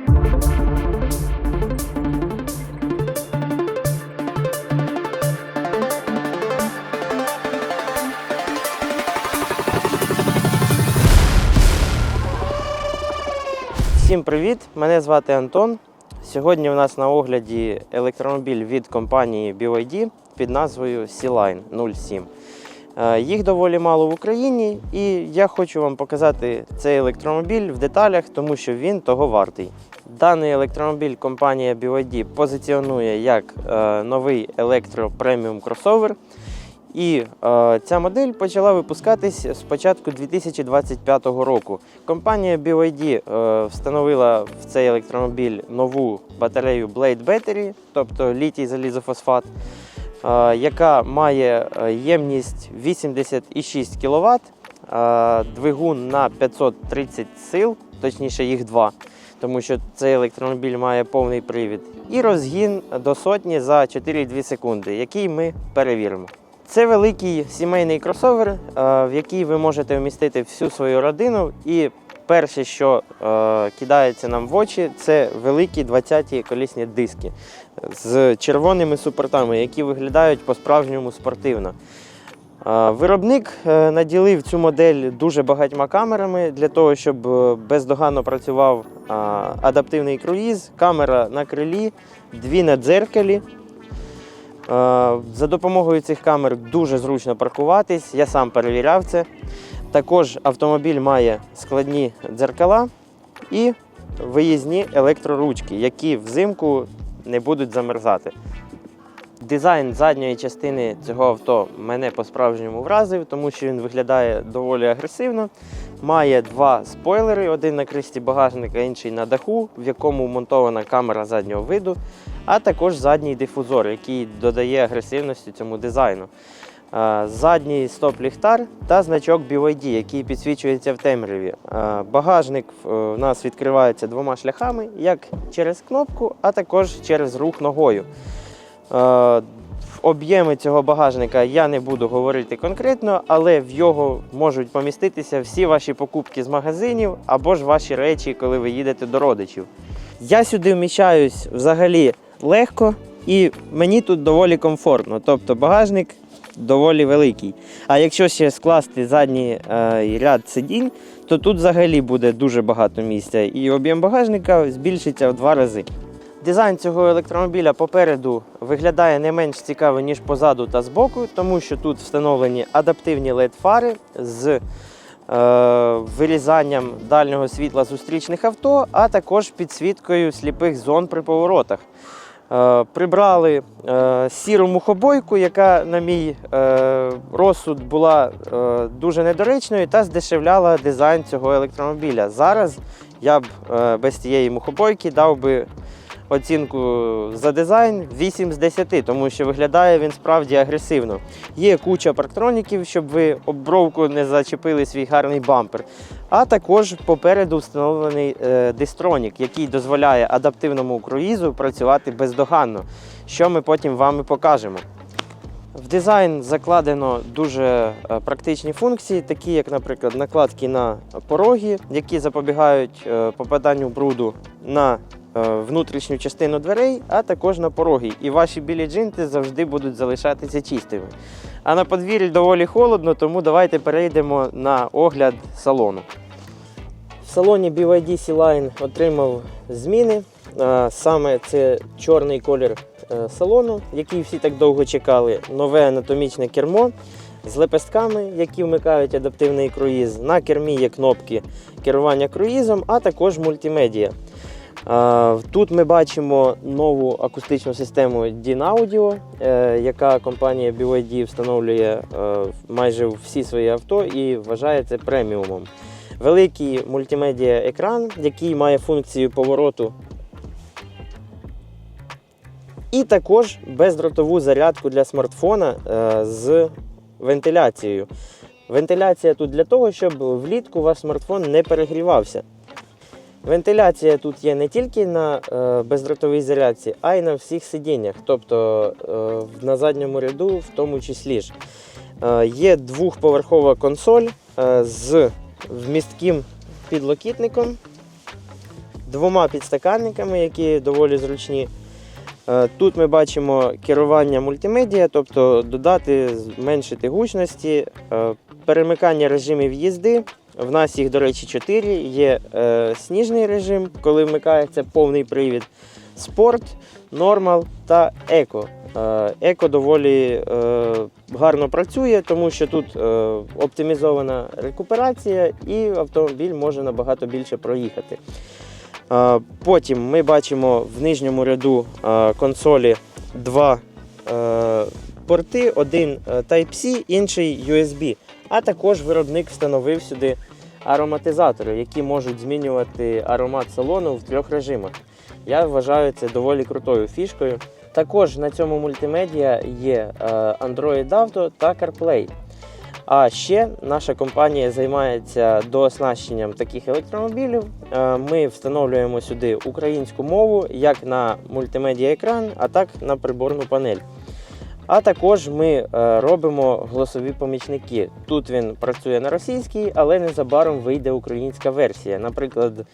Всім привіт! Мене звати Антон. Сьогодні у нас на огляді електромобіль від компанії BYD під назвою Sea-Line 07. Е, Їх доволі мало в Україні, і я хочу вам показати цей електромобіль в деталях, тому що він того вартий. Даний електромобіль компанія BYD позиціонує як е, новий електро преміум кросовер. І е, ця модель почала випускатись з початку 2025 року. Компанія BYD е, встановила в цей електромобіль нову батарею Blade Battery, тобто літій залізофосфат, е, яка має е, ємність 86 кВт, е, двигун на 530 сил, точніше їх два, тому що цей електромобіль має повний привід, і розгін до сотні за 4,2 секунди, який ми перевіримо. Це великий сімейний кросовер, е, в який ви можете вмістити всю свою родину. І перше, що е, кидається нам в очі, це великі 20-ті колісні диски з червоними супортами, які виглядають по-справжньому спортивно. Виробник е, наділив цю модель дуже багатьма камерами для того, щоб е, бездоганно працював адаптивний круїз, камера на крилі, дві на дзеркалі. За допомогою цих камер дуже зручно паркуватись, я сам перевіряв це. Також автомобіль має складні дзеркала і виїзні електроручки, які взимку не будуть замерзати. Дизайн задньої частини цього авто мене по-справжньому вразив, тому що він виглядає доволі агресивно. Має два спойлери: один на кришці багажника, інший на даху, в якому вмонтована камера заднього виду, а також задній дифузор, який додає агресивності цьому дизайну. Е, Задній стоп-ліхтар та значок BYD, який підсвічується в темряві. Е, Багажник е, в нас відкривається двома шляхами, як через кнопку, а також через рух ногою. Е, Об'єми цього багажника я не буду говорити конкретно, але в його можуть поміститися всі ваші покупки з магазинів або ж ваші речі, коли ви їдете до родичів. Я сюди вміщаюсь взагалі легко і мені тут доволі комфортно. Тобто багажник доволі великий. А якщо ще скласти задній е, ряд сидінь, то тут взагалі буде дуже багато місця, і об'єм багажника збільшиться в два рази. Дизайн цього електромобіля попереду виглядає не менш цікаво, ніж позаду та збоку, тому що тут встановлені адаптивні LED-фари з е, вирізанням дальнього світла зустрічних авто, а також підсвіткою сліпих зон при поворотах. Е, прибрали е, сіру мухобойку, яка, на мій розсуд, була дуже недоречною та здешевляла дизайн цього електромобіля. Зараз я б без цієї мухобойки дав би оцінку за дизайн 8 з 10, тому що виглядає він справді агресивно. Є куча парктроніків, щоб ви об бровку не зачепили свій гарний бампер. А також попереду встановлений е, дистронік, який дозволяє адаптивному круїзу працювати бездоганно, що ми потім вам і покажемо. В дизайн закладено дуже е, практичні функції, такі як, наприклад, накладки на пороги, які запобігають е, попаданню бруду на внутрішню частину дверей, а також на пороги. І ваші білі джинти завжди будуть залишатися чистими. А на подвір'ї доволі холодно, тому давайте перейдемо на огляд салону. В салоні BYD Sea-Line отримав зміни. Е, Саме це чорний колір е, салону, який всі так довго чекали. Нове анатомічне кермо з лепестками, які вмикають адаптивний круїз. На кермі є кнопки керування круїзом, а також мультимедіа. Тут ми бачимо нову акустичну систему DIN-Audio, е, яка компанія BYD встановлює е, майже всі свої авто і вважає це преміумом. Великий мультимедіа екран, який має функцію повороту. І також бездротову зарядку для смартфона е, з вентиляцією. Вентиляція тут для того, щоб влітку ваш смартфон не перегрівався. Вентиляція тут є не тільки на е, бездротовій зарядці, а й на всіх сидіннях, тобто е, на задньому ряду в тому числі ж. Е, є двохповерхова консоль з вмістким підлокітником, двома підстаканниками, які доволі зручні. Тут ми бачимо керування мультимедіа, тобто додати, зменшити гучності, перемикання режимів їзди. В нас їх, до речі, 4. Є е, сніжний режим, коли вмикається повний привід, спорт, нормал та еко. Е, Еко доволі е, гарно працює, тому що тут е, оптимізована рекуперація і автомобіль може набагато більше проїхати. Е, Потім ми бачимо в нижньому ряду е, консолі два е, порти: один е, Type-C, інший USB. А також виробник встановив сюди ароматизатори, які можуть змінювати аромат салону в трьох режимах. Я вважаю це доволі крутою фішкою. Також на цьому мультимедіа є е, Android Auto та CarPlay. А ще наша компанія займається дооснащенням таких електромобілів. Е, Ми встановлюємо сюди українську мову як на мультимедіа екран, а так на приборну панель. А також ми е, робимо голосові помічники. Тут він працює на російській, але незабаром вийде українська версія. Наприклад,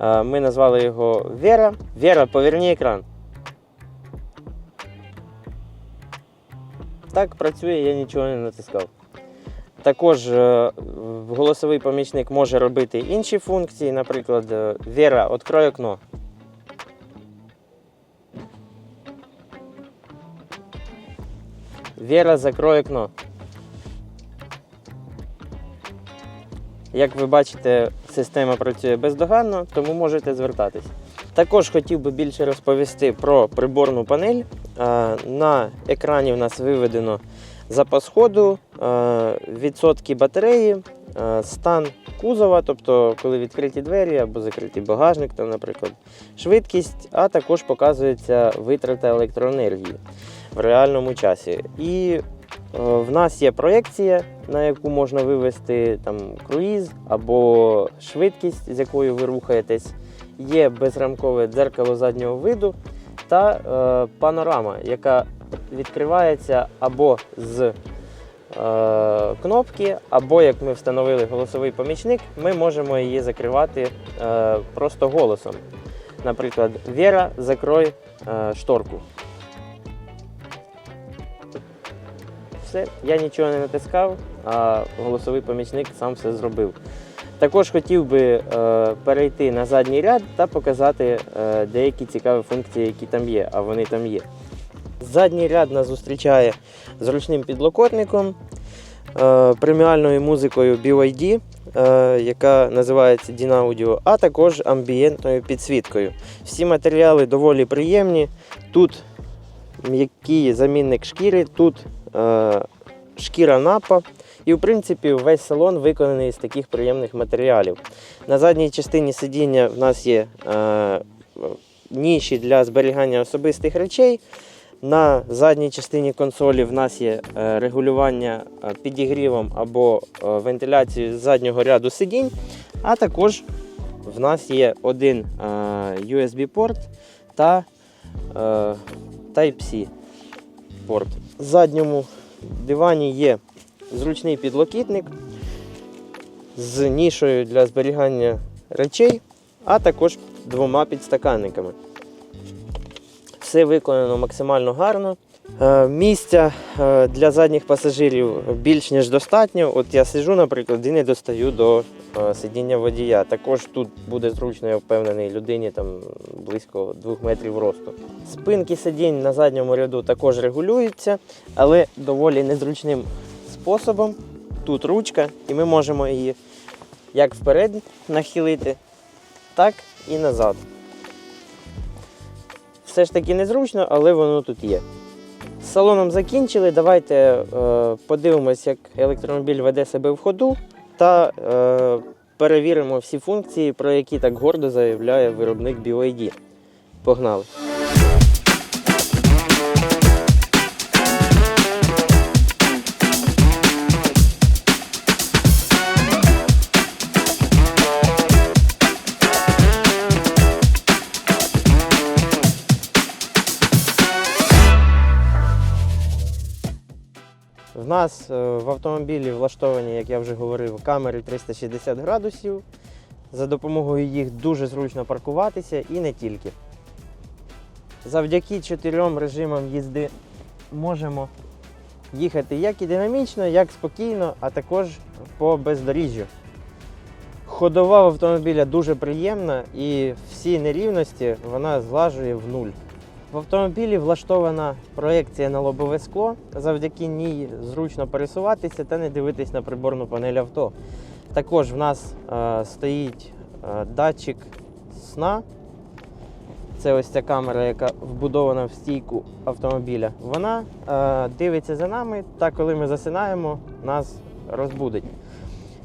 е, ми назвали його Вера. Вера, поверні екран. Так працює, я нічого не натискав. Також е, голосовий помічник може робити інші функції, наприклад, Вера, відкрой окно. Вера, закрой окно. Як ви бачите, система працює бездоганно, тому можете звертатись. Також хотів би більше розповісти про приборну панель. Е, На екрані в нас виведено запас ходу, е, відсотки батареї, е, стан кузова, тобто коли відкриті двері або закритий багажник, там, наприклад, швидкість, а також показується витрата електроенергії в реальному часі. І е, в нас є проєкція, на яку можна вивести там, круїз або швидкість, з якою ви рухаєтесь. Є безрамкове дзеркало заднього виду та е, панорама, яка відкривається або з е, кнопки, або як ми встановили голосовий помічник, ми можемо її закривати е, просто голосом. Наприклад, Вера, закрой е, шторку. Все, я нічого не натискав, а голосовий помічник сам все зробив. Також хотів би е, перейти на задній ряд та показати е, деякі цікаві функції, які там є, а вони там є. Задній ряд нас зустрічає зручним підлокотником, е, преміальною музикою BYD, е, яка називається Dynaudio, а також амбієнтною підсвіткою. Всі матеріали доволі приємні. Тут м'який замінник шкіри, тут шкіра напа. І, в принципі, весь салон виконаний з таких приємних матеріалів. На задній частині сидіння в нас є е, ніші для зберігання особистих речей. На задній частині консолі в нас є е, регулювання е, підігрівом або е, вентиляцією з заднього ряду сидінь, а також в нас є один е, USB-порт та е, Type-C порт. Задньому дивані є зручний підлокітник з нішою для зберігання речей, а також двома підстаканниками. Все виконано максимально гарно. Е, Місця е, для задніх пасажирів більш ніж достатньо. От я сиджу, наприклад, і не достаю до е, сидіння водія. Також тут буде зручно, я впевнений, людині там близько 2 метрів росту. Спинки сидінь на задньому ряду також регулюються, але доволі незручним способом. Тут ручка, і ми можемо її як вперед нахилити, так і назад. Все ж таки незручно, але воно тут є. Салоном закінчили. Давайте е, подивимось, як електромобіль веде себе в ходу, та е, перевіримо всі функції, про які так гордо заявляє виробник BYD. Погнали! Нас е, в автомобілі влаштовані, як я вже говорив, камери 360 градусів За допомогою їх дуже зручно паркуватися і не тільки. Завдяки чотирьом режимам їзди можемо їхати як і динамічно, як спокійно, а також по бездоріжжю. Ходова в автомобіля дуже приємна і всі нерівності вона зглажує в нуль. В автомобілі влаштована проекція на лобове скло, завдяки ній зручно пересуватися та не дивитись на приборну панель авто. Також в нас е, стоїть е, датчик сна. Це ось ця камера, яка вбудована в стійку автомобіля. Вона е, дивиться за нами, та коли ми засинаємо, нас розбудить.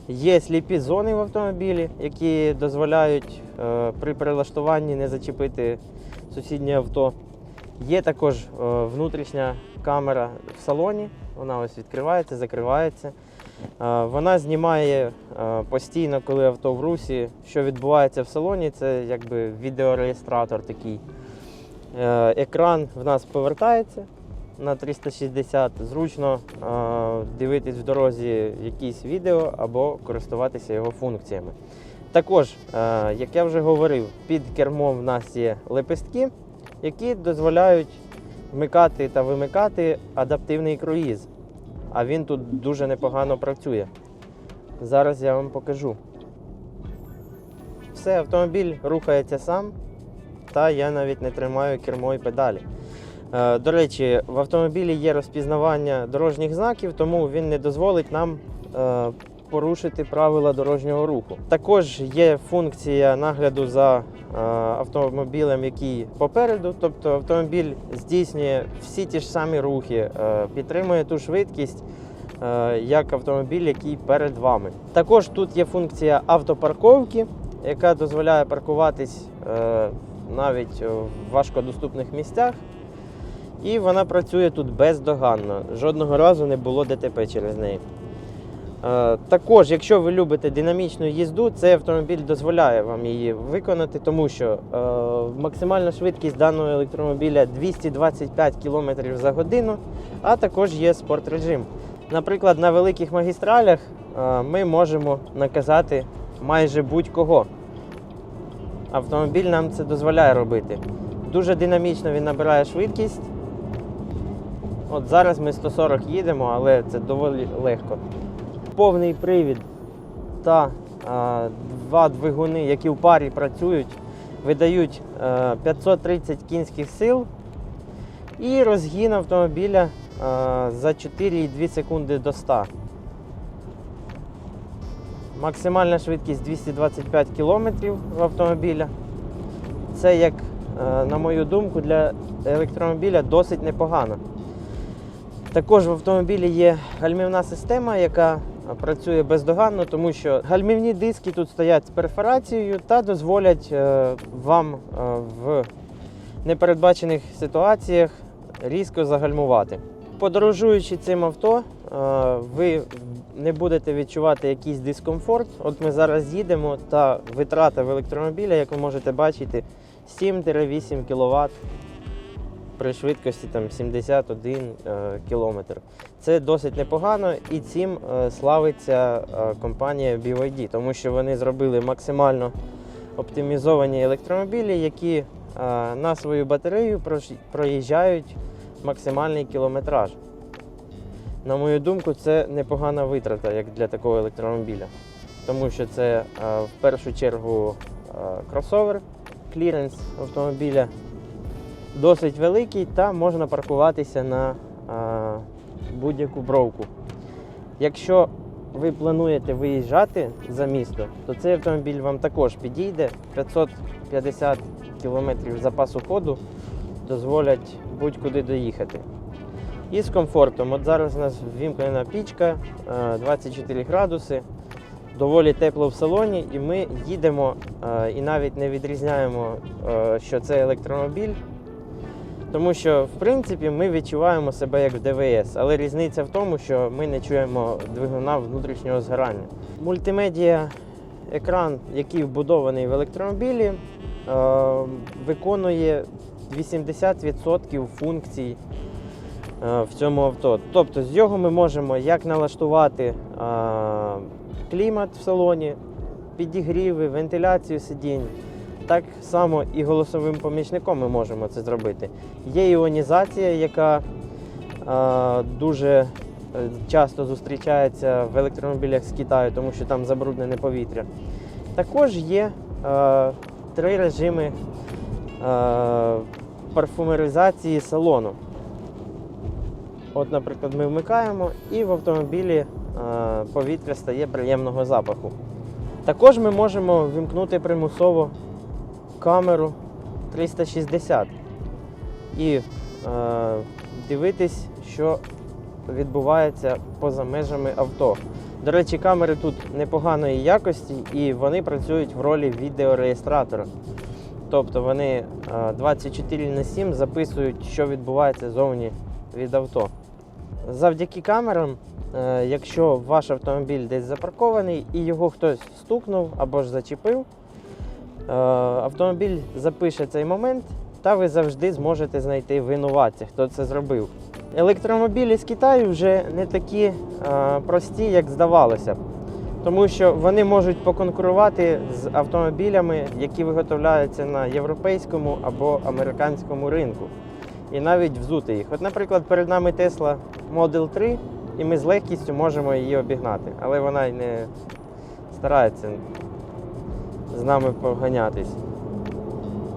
Є сліпі зони в автомобілі, які дозволяють е, при перелаштуванні не зачепити сусіднє авто. Є також е, внутрішня камера в салоні. Вона ось відкривається, закривається. Е, Вона знімає е, постійно, коли авто в русі, що відбувається в салоні. Це якби відеореєстратор такий. Екран в нас повертається на 360. Зручно дивитись в дорозі якісь відео або користуватися його функціями. Також, як я вже говорив, під кермом в нас є лепестки, які дозволяють вмикати та вимикати адаптивний круїз. А він тут дуже непогано працює. Зараз я вам покажу. Все, автомобіль рухається сам, та я навіть не тримаю кермо і педалі. Е, До речі, в автомобілі є розпізнавання дорожніх знаків, тому він не дозволить нам е, порушити правила дорожнього руху. Також є функція нагляду за е, автомобілем, який попереду, тобто автомобіль здійснює всі ті ж самі рухи, е, підтримує ту швидкість. е, Як автомобіль, який перед вами. Також тут є функція автопарковки, яка дозволяє паркуватись навіть в важкодоступних місцях. І вона працює тут бездоганно. Жодного разу не було ДТП через неї. Е, Також, якщо ви любите динамічну їзду, цей автомобіль дозволяє вам її виконати, тому що е, максимальна швидкість даного електромобіля 225 км за годину, а також є спортрежим. Наприклад, на великих магістралях е, ми можемо наказати майже будь-кого. Автомобіль нам це дозволяє робити. Дуже динамічно він набирає швидкість. От зараз ми 140 їдемо, але це доволі легко. Повний привід та а, два двигуни, які в парі працюють, видають е, 530 кінських сил і розгін автомобіля е, за 4,2 секунди до 100. Максимальна швидкість 225 км в автомобіля. Це, як, е, на мою думку, для електромобіля досить непогано. Також в автомобілі є гальмівна система, яка працює бездоганно, тому що гальмівні диски тут стоять з перфорацією та дозволять е, вам е, в непередбачених ситуаціях різко загальмувати. Подорожуючи цим авто, е, ви не будете відчувати якийсь дискомфорт. От ми зараз їдемо, та витрата в електромобіля, як ви можете бачити, 7-8 кВт при швидкості там 71 е, км. Це досить непогано і цим е, славиться е, компанія BYD, тому що вони зробили максимально оптимізовані електромобілі, які на свою батарею проїжджають максимальний кілометраж. На мою думку, це непогана витрата як для такого електромобіля, тому що це в першу чергу кросовер, кліренс автомобіля досить великий та можна паркуватися на будь-яку бровку. Якщо ви плануєте виїжджати за місто, то цей автомобіль вам також підійде. 550 км запасу ходу дозволять будь-куди доїхати. І з комфортом. От зараз у нас ввімкнена пічка, е, 24 градуси, доволі тепло в салоні, і ми їдемо і навіть не відрізняємо, що це електромобіль. Тому що, в принципі, ми відчуваємо себе як в ДВС, але різниця в тому, що ми не чуємо двигуна внутрішнього згорання. Мультимедіа екран, який вбудований в електромобілі, е, виконує 80% функцій е, в цьому авто. Тобто з нього ми можемо як налаштувати е, клімат в салоні, підігріви, вентиляцію сидінь. Так само і голосовим помічником ми можемо це зробити. Є іонізація, яка е, дуже е, часто зустрічається в електромобілях з Китаю, тому що там забруднене повітря. Також є е, три режими е, парфумеризації салону. От, наприклад, ми вмикаємо і в автомобілі е, повітря стає приємного запаху. Також ми можемо вімкнути примусово камеру 360 і е, дивитись, що відбувається поза межами авто. До речі, камери тут непоганої якості і вони працюють в ролі відеореєстратора. Тобто вони е, 24 на 7 записують, що відбувається зовні від авто. Завдяки камерам, е, якщо ваш автомобіль десь запаркований і його хтось стукнув або ж зачепив, е, автомобіль запише цей момент, та ви завжди зможете знайти винуватця, хто це зробив. Електромобілі з Китаю вже не такі е, прості, як здавалося б. Тому що вони можуть поконкурувати з автомобілями, які виготовляються на європейському або американському ринку. І навіть взути їх. От, наприклад, перед нами Tesla Model 3, і ми з легкістю можемо її обігнати, але вона й не старається з нами поганятись.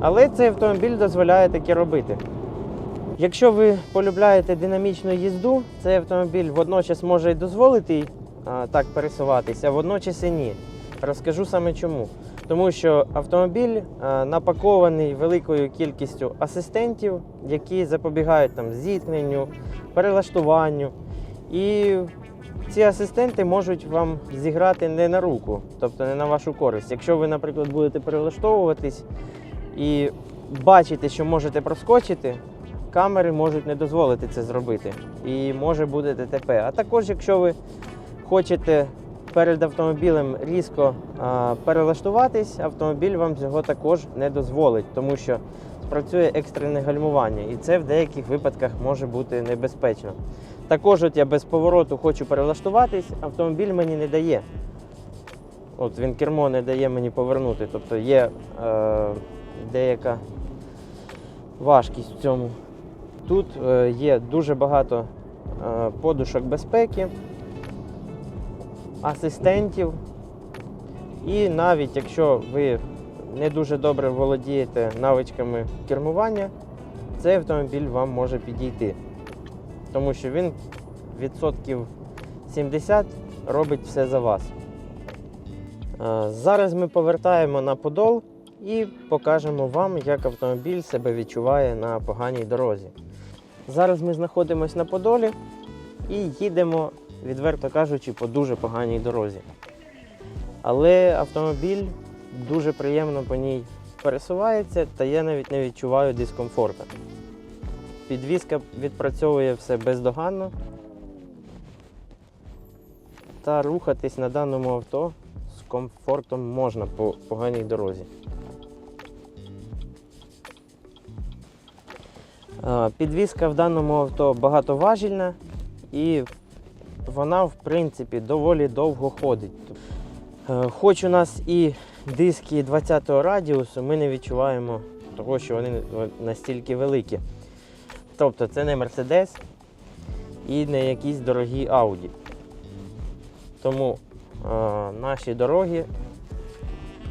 Але цей автомобіль дозволяє таке робити. Якщо ви полюбляєте динамічну їзду, цей автомобіль водночас може й дозволити а, так пересуватися, а водночас і ні. Розкажу саме чому. Тому що автомобіль а, напакований великою кількістю асистентів, які запобігають там зіткненню, перелаштуванню. І ці асистенти можуть вам зіграти не на руку, тобто не на вашу користь. Якщо ви, наприклад, будете перелаштовуватись і бачите, що можете проскочити, камери можуть не дозволити це зробити. І може буде ДТП. А також, якщо ви хочете перед автомобілем різко а, перелаштуватись, автомобіль вам цього також не дозволить, тому що спрацює екстрене гальмування, і це в деяких випадках може бути небезпечно. Також, от я без повороту хочу перелаштуватись, автомобіль мені не дає. От він кермо не дає мені повернути. Тобто є е, деяка важкість в цьому. Тут е, є дуже багато е, подушок безпеки, асистентів. І навіть якщо ви не дуже добре володієте навичками кермування, цей автомобіль вам може підійти. Тому що він відсотків 70 робить все за вас. Е, Зараз ми повертаємо на подол і покажемо вам, як автомобіль себе відчуває на поганій дорозі. Зараз ми знаходимося на Подолі і їдемо, відверто кажучи, по дуже поганій дорозі. Але автомобіль дуже приємно по ній пересувається, та я навіть не відчуваю дискомфорту. Підвізка відпрацьовує все бездоганно. Та рухатись на даному авто з комфортом можна по поганій дорозі. Підвізка в даному авто багатоважільна і вона, в принципі, доволі довго ходить. Е, Хоч у нас і диски 20-го радіусу, ми не відчуваємо того, що вони настільки великі. Тобто це не Mercedes і не якісь дорогі Audi. Тому е, наші дороги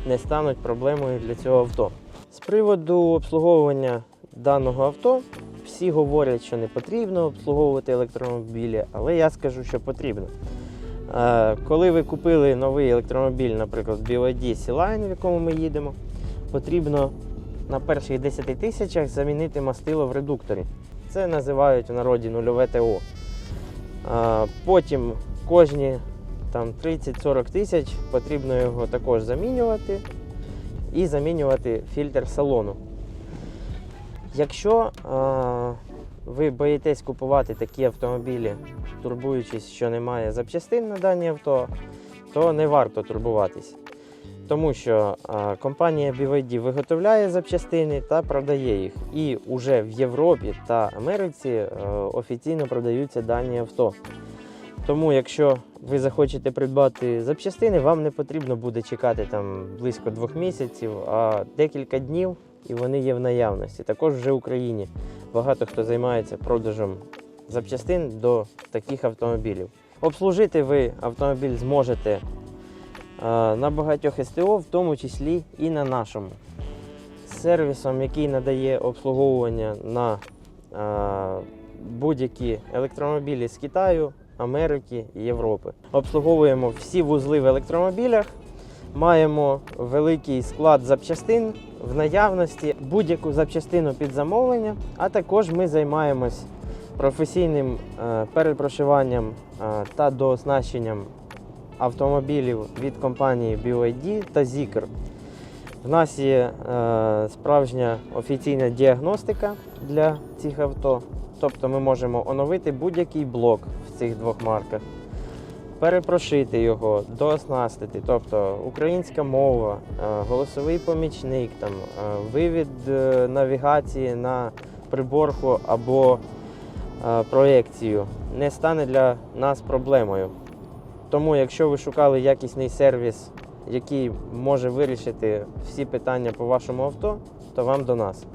не стануть проблемою для цього авто. З приводу обслуговування даного авто, всі говорять, що не потрібно обслуговувати електромобілі, але я скажу, що потрібно. Е, Коли ви купили новий електромобіль, наприклад, BYD C-Line, в якому ми їдемо, потрібно на перших 10 тисячах замінити мастило в редукторі. Це називають в народі нульове ТО. Потім кожні 30-40 тисяч потрібно його також замінювати і замінювати фільтр салону. Якщо ви боїтесь купувати такі автомобілі, турбуючись, що немає запчастин на дані авто, то не варто турбуватись. Тому що компанія BYD виготовляє запчастини та продає їх. І вже в Європі та Америці е, офіційно продаються дані авто. Тому, якщо ви захочете придбати запчастини, вам не потрібно буде чекати там близько двох місяців, а декілька днів, і вони є в наявності. Також вже в Україні багато хто займається продажем запчастин до таких автомобілів. Обслужити ви автомобіль зможете на багатьох СТО, в тому числі і на нашому. Сервісом, який надає обслуговування на е, будь-які електромобілі з Китаю, Америки і Європи. Обслуговуємо всі вузли в електромобілях, маємо великий склад запчастин в наявності, будь-яку запчастину під замовлення, а також ми займаємось професійним е, перепрошиванням е, та дооснащенням автомобілів від компанії BYD та Zikr. В нас є е, справжня офіційна діагностика для цих авто. Тобто ми можемо оновити будь-який блок в цих двох марках, перепрошити його, дооснастити, тобто українська мова, е, голосовий помічник, там, е, вивід е, навігації на приборку або е, проекцію не стане для нас проблемою. Тому, якщо ви шукали якісний сервіс, який може вирішити всі питання по вашому авто, то вам до нас.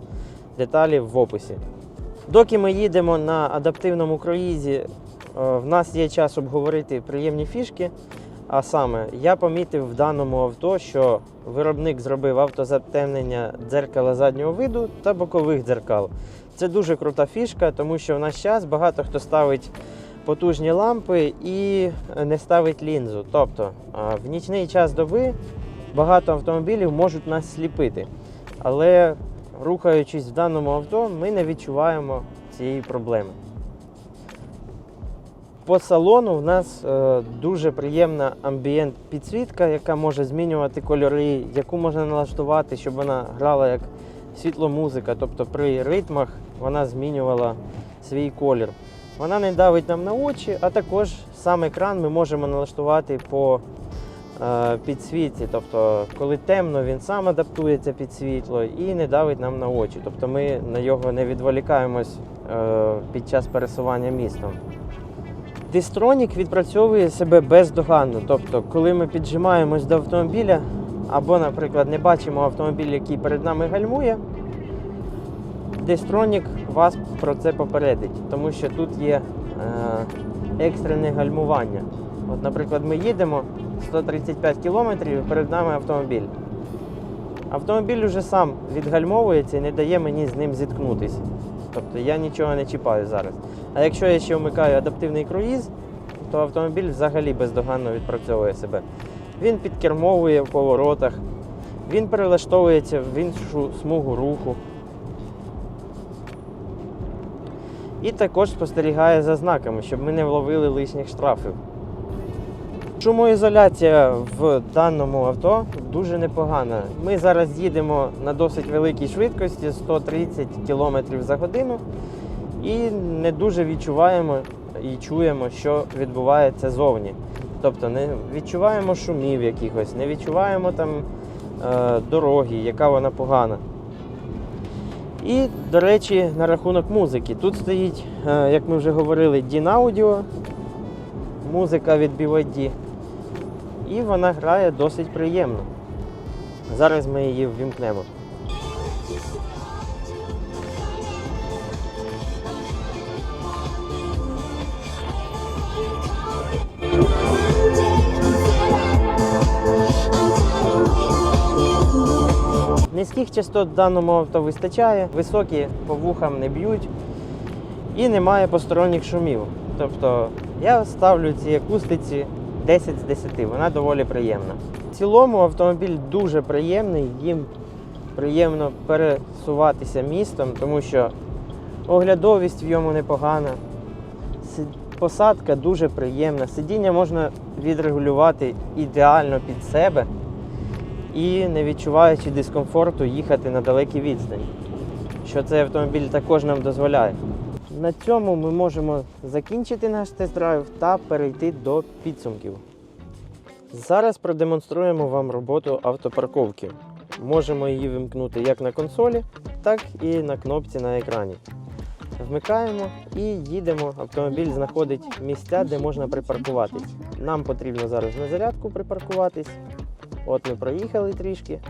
Деталі в описі. Доки ми їдемо на адаптивному круїзі, е, в нас є час обговорити приємні фішки. А саме, я помітив в даному авто, що виробник зробив автозатемнення дзеркала заднього виду та бокових дзеркал. Це дуже крута фішка, тому що в наш час багато хто ставить потужні лампи і не ставить лінзу. Тобто в нічний час доби багато автомобілів можуть нас сліпити. Але рухаючись в даному авто, ми не відчуваємо цієї проблеми. По салону в нас е, дуже приємна амбієнт підсвітка, яка може змінювати кольори, яку можна налаштувати, щоб вона грала як світломузика, тобто при ритмах вона змінювала свій колір. Вона не давить нам на очі, а також сам екран ми можемо налаштувати по е, підсвітці. Тобто, коли темно, він сам адаптується під світло і не давить нам на очі. Тобто ми на його не відволікаємось е, під час пересування містом. Дистронік відпрацьовує себе бездоганно. Тобто, коли ми піджимаємось до автомобіля, або, наприклад, не бачимо автомобіль, який перед нами гальмує, Дистронік вас про це попередить, тому що тут є е, екстрене гальмування. От, наприклад, ми їдемо 135 км і перед нами автомобіль. Автомобіль уже сам відгальмовується і не дає мені з ним зіткнутися. Тобто я нічого не чіпаю зараз. А якщо я ще вмикаю адаптивний круїз, то автомобіль взагалі бездоганно відпрацьовує себе. Він підкермовує в поворотах, він перелаштовується в іншу смугу руху. І також спостерігає за знаками, щоб ми не вловили лишніх штрафів. Шумоізоляція в даному авто дуже непогана. Ми зараз їдемо на досить великій швидкості 130 км за годину і не дуже відчуваємо і чуємо, що відбувається зовні. Тобто не відчуваємо шумів якихось, не відчуваємо там е, дороги, яка вона погана. І, до речі, на рахунок музики. Тут стоїть, е, як ми вже говорили, DIN Audio, музика від BYD. І вона грає досить приємно. Зараз ми її ввімкнемо. Низьких частот даному авто вистачає, високі по вухам не б'ють і немає посторонніх шумів. Тобто я ставлю цій акустиці 10 з 10, вона доволі приємна. В цілому автомобіль дуже приємний, їм приємно пересуватися містом, тому що оглядовість в ньому непогана. Посадка дуже приємна. Сидіння можна відрегулювати ідеально під себе і не відчуваючи дискомфорту їхати на далекій відстані, що цей автомобіль також нам дозволяє. На цьому ми можемо закінчити наш тест-драйв та перейти до підсумків. Зараз продемонструємо вам роботу автопарковки. Можемо її вимкнути як на консолі, так і на кнопці на екрані. Вмикаємо і їдемо. Автомобіль знаходить місця, де можна припаркуватись. Нам потрібно зараз на зарядку припаркуватись. От ми проїхали трішки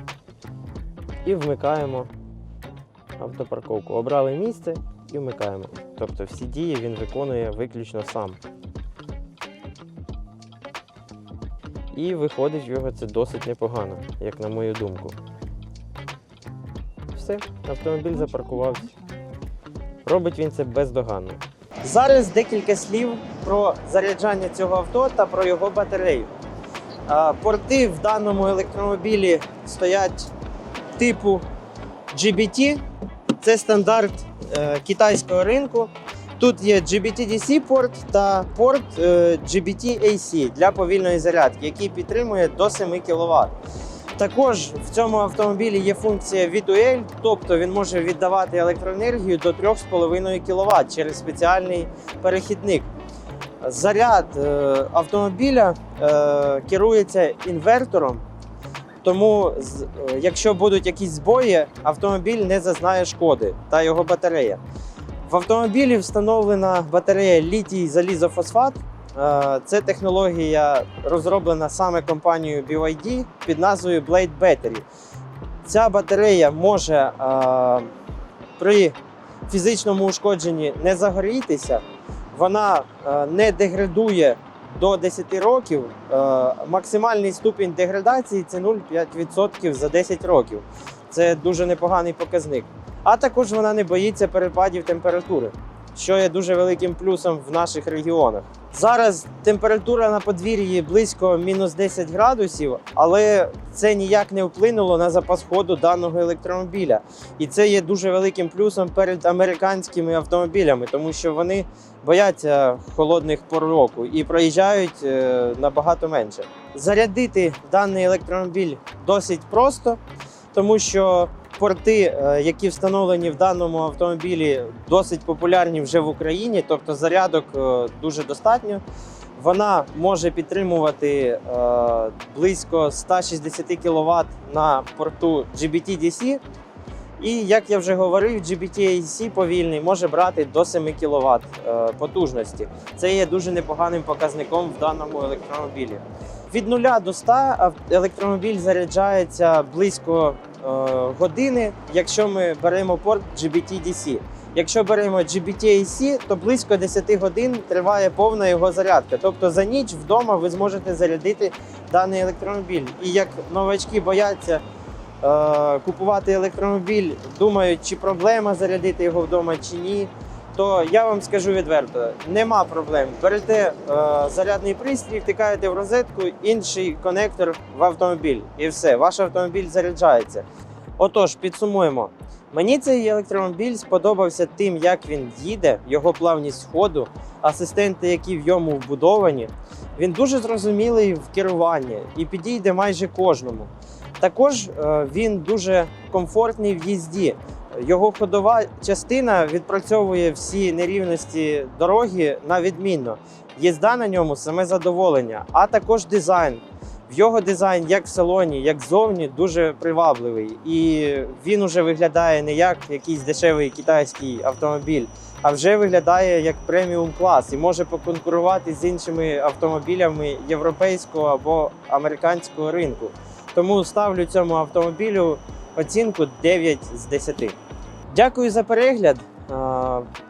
і вмикаємо автопарковку. Обрали місце і вмикаємо. Тобто всі дії він виконує виключно сам. І виходить в його це досить непогано, як на мою думку. Все, автомобіль запаркувався. Робить він це бездоганно. Зараз декілька слів про заряджання цього авто та про його батарею. Порти в даному електромобілі стоять типу GBT. Це стандарт е, китайського ринку. Тут є GBT-DC порт та порт е, GBT-AC для повільної зарядки, який підтримує до 7 кВт. Також в цьому автомобілі є функція V2L, тобто він може віддавати електроенергію до 3,5 кВт через спеціальний перехідник. Заряд е, автомобіля е, керується інвертором, тому е, якщо будуть якісь збої, автомобіль не зазнає шкоди та його батарея. В автомобілі встановлена батарея літій залізофосфат. Це технологія розроблена саме компанією BYD під назвою Blade Battery. Ця батарея може при фізичному ушкодженні не загорітися, вона е, не деградує до 10 років. Е, Максимальний ступінь деградації це 0,5% за 10 років. Це дуже непоганий показник. А також вона не боїться перепадів температури, що є дуже великим плюсом в наших регіонах. Зараз температура на подвір'ї близько мінус 10 градусів, але це ніяк не вплинуло на запас ходу даного електромобіля. І це є дуже великим плюсом перед американськими автомобілями, тому що вони бояться холодних пор року і проїжджають е, набагато менше. Зарядити даний електромобіль досить просто, тому що порти, е, які встановлені в даному автомобілі, досить популярні вже в Україні, тобто зарядок е, дуже достатньо. Вона може підтримувати е, близько 160 кВт на порту GBT-DC. І як я вже говорив, GBT-AC повільний може брати до 7 кВт потужності. Це є дуже непоганим показником в даному електромобілі. Від 0 до 100 ав- електромобіль заряджається близько години, якщо ми беремо порт GBT-DC. Якщо беремо GBT-AC, то близько 10 годин триває повна його зарядка. Тобто за ніч вдома ви зможете зарядити даний електромобіль. І як новачки бояться е, купувати електромобіль, думають, чи проблема зарядити його вдома чи ні. То я вам скажу відверто, нема проблем. Берете е, зарядний пристрій, втикаєте в розетку, інший конектор в автомобіль, і все, ваш автомобіль заряджається. Отож, підсумуємо. Мені цей електромобіль сподобався тим, як він їде, його плавність ходу, асистенти, які в йому вбудовані. Він дуже зрозумілий в керуванні і підійде майже кожному. Також е, він дуже комфортний в їзді. Його ходова частина відпрацьовує всі нерівності дороги на відмінно. Їзда на ньому саме задоволення, а також дизайн. Його дизайн, як в салоні, як ззовні, дуже привабливий. І він уже виглядає не як якийсь дешевий китайський автомобіль, а вже виглядає як преміум клас і може поконкурувати з іншими автомобілями європейського або американського ринку. Тому ставлю цьому автомобілю оцінку 9 з 10. Дякую за перегляд.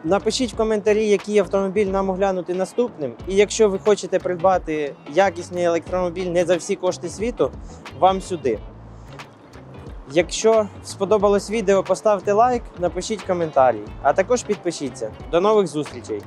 Напишіть в коментарі, який автомобіль нам оглянути наступним. І якщо ви хочете придбати якісний електромобіль не за всі кошти світу, вам сюди. Якщо сподобалось відео, поставте лайк, напишіть коментарі, а також підпишіться. До нових зустрічей!